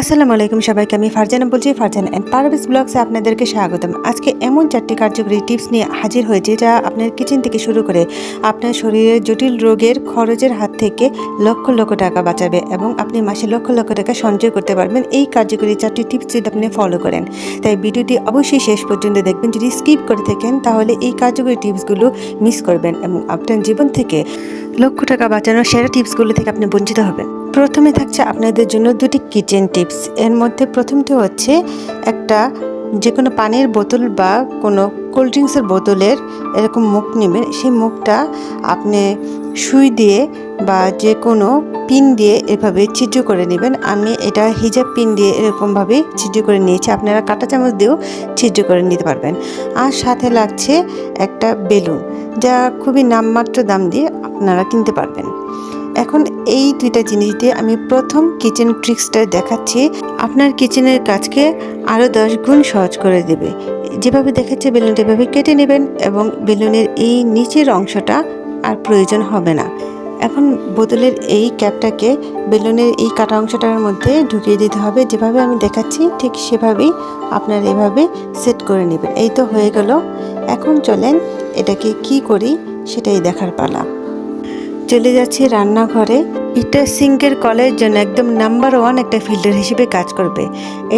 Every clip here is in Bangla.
আসসালামু আলাইকুম সবাইকে, আমি ফারজানা বলছি। ফারজানা অ্যান্ড পারভেজ ব্লগসে আপনাদেরকে স্বাগতম। আজকে এমন চারটি কার্যকরী টিপস নিয়ে হাজির হয়েছে যা আপনার কিচেন থেকে শুরু করে আপনার শরীরের জটিল রোগের খরচের হাত থেকে লক্ষ লক্ষ টাকা বাঁচাবে এবং আপনি মাসে লক্ষ লক্ষ টাকা সঞ্চয় করতে পারবেন। এই কার্যকরী চারটি টিপস যদি আপনি ফলো করেন, তাই ভিডিওটি অবশ্যই শেষ পর্যন্ত দেখবেন। যদি স্কিপ করে থাকেন, তাহলে এই কার্যকরী টিপসগুলো মিস করবেন এবং আপনার জীবন থেকে লক্ষ টাকা বাঁচানোর সেরা টিপসগুলো থেকে আপনি বঞ্চিত হবেন। প্রথমে থাকছে আপনাদের জন্য দুটি কিচেন টিপস। এর মধ্যে প্রথমটি হচ্ছে একটা যে কোনো পানির বোতল বা কোনো কোল্ড ড্রিঙ্কসের বোতলের এরকম মুখ নেবেন। সেই মুখটা আপনি সুই দিয়ে বা যে কোনো পিন দিয়ে এভাবে ছিদ্র করে নেবেন। আমি এটা হিজাব পিন দিয়ে এরকমভাবে ছিদ্র করে নিয়েছি। আপনারা কাঁটা চামচ দিয়েও ছিদ্র করে নিতে পারবেন। আর সাথে লাগছে একটা বেলুন, যা খুবই নামমাত্র দাম দিয়ে আপনারা কিনতে পারবেন। এখন এই দুইটা জিনিস দিয়ে আমি প্রথম কিচেন ট্রিক্সটা দেখাচ্ছি। আপনার কিচেনের কাজকে আরও দশ গুণ সহজ করে দেবে। যেভাবে দেখাচ্ছে বেলুনটা এভাবে কেটে নেবেন এবং বেলুনের এই নিচের অংশটা আর প্রয়োজন হবে না। এখন বোতলের এই ক্যাপটাকে বেলুনের এই কাটা অংশটার মধ্যে ঢুকিয়ে দিতে হবে। যেভাবে আমি দেখাচ্ছি, ঠিক সেভাবেই আপনারা এভাবে সেট করে নেবেন। এই তো হয়ে গেল। এখন চলেন এটাকে কি করি সেটাই দেখার পালা। চলে যাচ্ছে রান্নাঘরে। এটা সিঙ্কের কলের জন্য একদম নাম্বার ওয়ান একটা ফিল্টার হিসেবে কাজ করবে।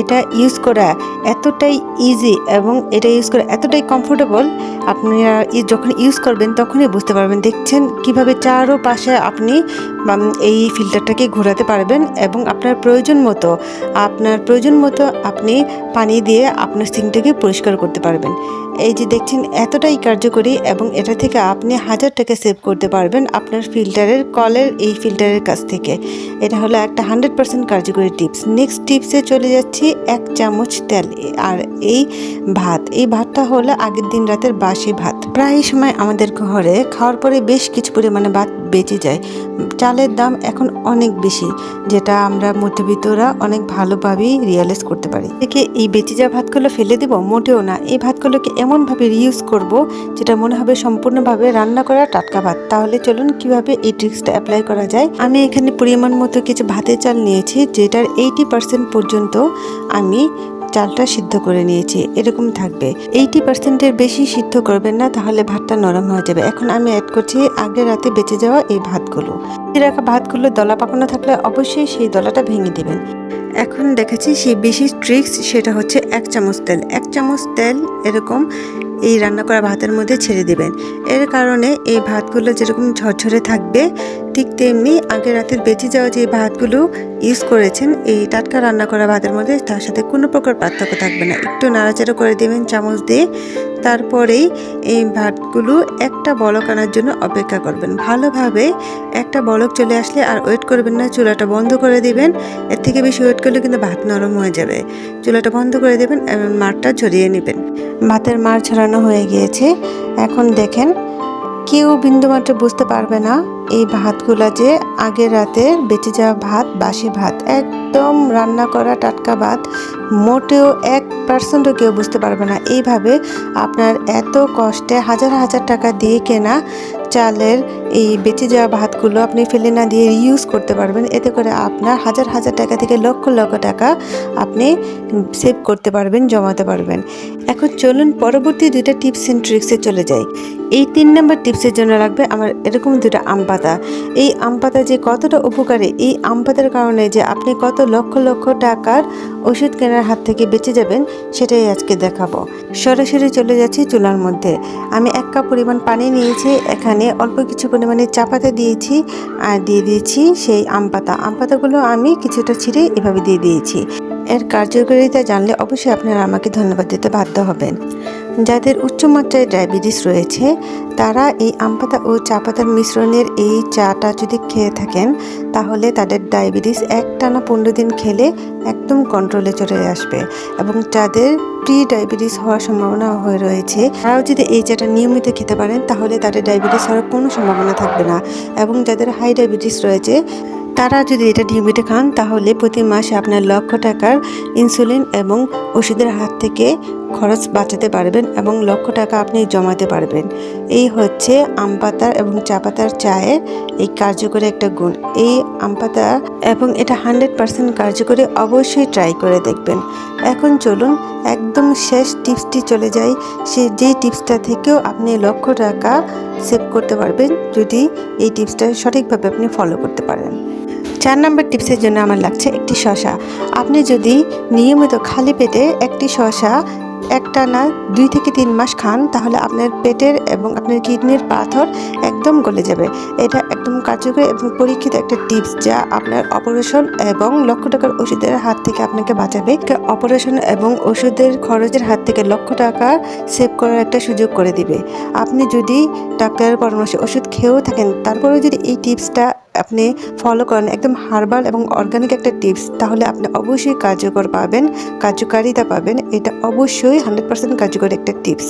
এটা ইউজ করা এতটাই ইজি এবং এটা ইউজ করা এতটাই কমফোর্টেবল আপনারা যখন ইউজ করবেন তখনই বুঝতে পারবেন। দেখছেন কীভাবে চারো পাশে আপনি এই ফিল্টারটাকে ঘোরাতে পারবেন এবং আপনার প্রয়োজন মতো, আপনার প্রয়োজন মতো আপনি পানি দিয়ে আপনার সিঙ্কটাকে পরিষ্কার করতে পারবেন। এই যে দেখছেন এতটাই কার্যকরী এবং এটা থেকে আপনি হাজার টাকা সেভ করতে পারবেন আপনার ফিল্টারের কলের এই ফিল্টারের কাছ থেকে। এটা হলো একটা হান্ড্রেড পার্সেন্ট কার্যকরী টিপস নেক্সট টিপসে চলে যাচ্ছি, এক চামচ তেল, আর এই ভাত। এই ভাতটা হলো আগের দিন রাতের বাসি ভাত। প্রায় সময় আমাদের ঘরে খাওয়ার পরে বেশ কিছু পরিমাণে ভাত বেঁচে যায়। চালের দাম এখন অনেক বেশি, যেটা আমরা মধ্যবিত্তরা অনেক ভালোভাবেই রিয়েলাইজ করতে পারি। থেকে এই বেঁচে যাওয়া ভাতগুলো ফেলে দেব? মোটেও না। এই ভাতগুলোকে এমনভাবে রিউজ করব যেটা মনে হবে সম্পূর্ণভাবে রান্না করা টাটকা ভাত। তাহলে চলুন কীভাবে এই ট্রিক্সটা অ্যাপ্লাই করা যায়? আমি এখানে পরিমাণ মতো কিছু ভাতের চাল নিয়েছি, যেটার এইটি পার্সেন্ট পর্যন্ত আমি চালটা সিদ্ধ করে নিয়েছি, এরকম থাকবে। এইটি পার্সেন্টের বেশি সিদ্ধ করবেন না, তাহলে ভাতটা নরম হয়ে যাবে। এখন আমি অ্যাড করছি আগের রাতে বেঁচে যাওয়া এই ভাতগুলো। রাখা ভাতগুলো দলা পাকানো থাকলে অবশ্যই সেই দলাটা ভেঙে দেবেন। এখন দেখেছি সেই বেশি ট্রিক্স সেটা হচ্ছে এক চামচ তেল। এক চামচ তেল এরকম এই রান্না করা ভাতের মধ্যে ছেড়ে দেবেন। এর কারণে এই ভাতগুলো যেরকম ঝরঝরে থাকবে, ঠিক তেমনি আগের রাতের বেঁচে যাওয়া যে ভাতগুলো ইউজ করেছেন, এই টাটকা রান্না করা ভাতের মধ্যে তার সাথে কোনো প্রকার পার্থক্য থাকবে না। একটু নাড়াচাড়া করে দেবেন, চামচ দিয়ে তারপরেই এই ভাতগুলো একটা বলক আনার জন্য অপেক্ষা করবেন। ভালোভাবে একটা বলক চলে আসলে আর ওয়েট করবেন না, চুলাটা বন্ধ করে দিবেন। এর থেকে বেশি ওয়েট করলে কিন্তু ভাত নরম হয়ে যাবে। চুলাটা বন্ধ করে দেবেন মারটা ঝরিয়ে নেবেন। ভাতের মার ছড়ানো হয়ে গিয়েছে। এখন দেখেন কেউ বিন্দুমাত্র বুঝতে পারবে না এই ভাতগুলা যে আগের রাতে বেঁচে যাওয়া ভাত, বাসি ভাত, একদম রান্না করা টাটকা ভাত, মোটেও এক পার্সেন্টও কেউ বুঝতে পারবে না। এইভাবে আপনার এত কষ্টে হাজার হাজার টাকা দিয়ে কেনা চালের এই বেঁচে যাওয়া ভাতগুলো আপনি ফেলে না দিয়ে ইউজ করতে পারবেন। এতে করে আপনার হাজার হাজার টাকা থেকে লক্ষ লক্ষ টাকা আপনি সেভ করতে পারবেন, জমাতে পারবেন। এখন চলুন পরবর্তী দুইটা টিপস অ্যান্ড ট্রিক্সে চলে যাই। এই তিন নম্বর টিপসের জন্য লাগবে আমার এরকম দুটো আম পাতা। এই আম পাতা যে কতটা উপকারী, এই আম পাতার কারণে যে আপনি কত লক্ষ লক্ষ টাকার ওষুধ কেনার হাত থেকে বেঁচে যাবেন, সেটাই আজকে দেখাবো। সরাসরি চলে যাচ্ছি চুলার মধ্যে। আমি এক কাপ পরিমাণ পানি নিয়েছি, এখানে অল্প কিছু পরিমাণে চা পাতা দিয়েছি আর দিয়ে দিয়েছি সেই আম পাতা। আম পাতাগুলো আমি কিছুটা ছিঁড়ে এভাবে দিয়ে দিয়েছি। এর কার্যকারিতা জানলে অবশ্যই আপনারা আমাকে ধন্যবাদ দিতে বাধ্য হবেন। যাদের উচ্চমাত্রায় ডায়াবেটিস রয়েছে, তারা এই আম পাতা ও চা পাতার মিশ্রণের এই চাটা যদি খেয়ে থাকেন, তাহলে তাদের ডায়াবেটিস একটানা পনেরো দিন খেলে একদম কন্ট্রোলে চলে আসবে এবং যাদের প্রি ডায়াবেটিস হওয়ার সম্ভাবনা হয়ে রয়েছে, তারাও যদি এই চাটা নিয়মিত খেতে পারেন, তাহলে তাদের ডায়াবেটিস হওয়ার কোনো সম্ভাবনা থাকবে না এবং যাদের হাই ডায়াবেটিস রয়েছে তারা যদি এটা নিয়মিত খান, তাহলে প্রতি মাসে আপনার লক্ষ টাকার ইনসুলিন এবং ওষুধের হাত থেকে খরচ বাঁচাতে পারবেন এবং লক্ষ টাকা আপনি জমাতে পারবেন। এই হচ্ছে আম পাতার এবং চা পাতার চায়ের এই কার্যকরী একটা গুণ। এই আম এবং এটা হান্ড্রেড পার্সেন্ট কার্যকরী অবশ্যই ট্রাই করে দেখবেন। এখন চলুন একদম শেষ টিপসটি চলে যাই। সে যেই টিপসটা থেকেও আপনি লক্ষ টাকা সেভ করতে পারবেন যদি এই টিপসটা সঠিকভাবে আপনি ফলো করতে পারেন। চার নম্বর টিপসের জন্য আমার লাগছে একটি শশা আপনি যদি নিয়মিত খালি পেটে একটি শশা একটা না দুই থেকে তিন মাস খান, তাহলে আপনার পেটের এবং আপনার কিডনির পাথর একদম গলে যাবে। এটা একদম কার্যকরী এবং পরীক্ষিত একটা টিপস যা আপনার অপারেশন এবং লক্ষ টাকার ওষুধের হাত থেকে আপনাকে বাঁচাবে। অপারেশন এবং ওষুধের খরচের হাত থেকে লক্ষ টাকা সেভ করার একটা সুযোগ করে দিবে। আপনি যদি ডাক্তারের পরামর্শে ওষুধ খেয়েও থাকেন, তারপরেও যদি এই টিপসটা আপনি ফলো করেন, একদম হার্বাল এবং অর্গানিক একটা টিপস, তাহলে আপনি অবশ্যই কার্যকর পাবেন, কার্যকারিতা পাবেন। এটা অবশ্যই হান্ড্রেড পার্সেন্ট কার্যকর একটা টিপস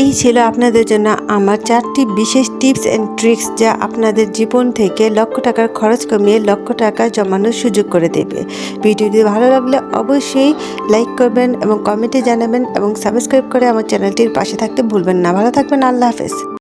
এই ছিল আপনাদের জন্য আমার চারটি বিশেষ টিপস অ্যান্ড ট্রিক্স যা আপনাদের জীবন থেকে লক্ষ টাকার খরচ কমিয়ে লক্ষ টাকা জমানোর সুযোগ করে দেবে। ভিডিওটি ভালো লাগলে অবশ্যই লাইক করবেন এবং কমেন্টে জানাবেন এবং সাবস্ক্রাইব করে আমার চ্যানেলটির পাশে থাকতে ভুলবেন না। ভালো থাকবেন, আল্লাহ হাফেজ।